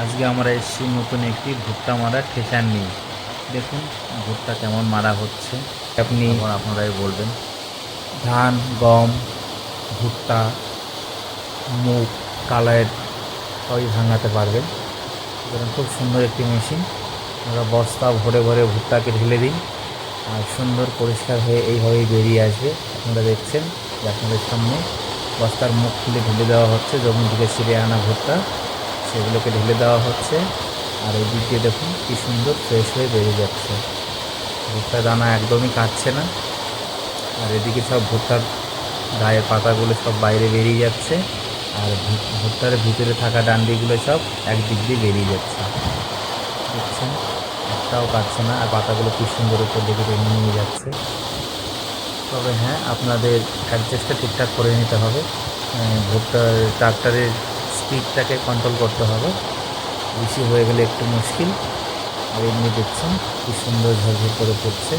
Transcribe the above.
আজকে আমরা এসেছি নতুন একটি ভুট্টা মারা ঠেসান নিয়ে। দেখুন ভুট্টা কেমন মারা হচ্ছে। আপনি আপনারাই বলবেন। ধান গম ভুট্টা মুগ কালার সবই ভাঙাতে পারবেন। সুতরাং খুব সুন্দর একটি মেশিন। আমরা বস্তা ভরে ভরে ভুট্টাকে ঢেলে দিই। আর সুন্দর পরিষ্কার হয়ে এইভাবেই বেরিয়ে আসবে। আপনারা দেখছেন যে আপনাদের সামনে বস্তার মুখ খুলে ঢেলে দেওয়া হচ্ছে। জমি থেকে ছিঁড়ে আনা ভুট্টা সেগুলোকে ঢেলে দেওয়া হচ্ছে। আর এই দিয়ে দেখুন কী সুন্দর ফ্রেশ হয়ে বেরিয়ে যাচ্ছে। ভুট্টা দানা একদমই কাটছে না। আর এদিকে সব ভুট্টার গায়ের পাতাগুলো সব বাইরে বেরিয়ে যাচ্ছে। আর ভুট্টার ভিতরে থাকা ডান্ডিগুলো সব একদিক দিয়ে বেরিয়ে যাচ্ছে। দেখছেন? একটাও কাটছে না। আর পাতাগুলো কি সুন্দর উপর দিকে টেনে নিয়ে যাচ্ছে। তবে হ্যাঁ আপনাদের অ্যাডজাস্টটা ঠিকঠাক করে নিতে হবে। ভুট্টার ট্রাক্টরের স্পিডটাকে কন্ট্রোল করতে হবে। বেশি হয়ে গেলে একটু মুশকিল। আর এমনি দেখছেন কি সুন্দর ঝরঝর করে পড়ছে।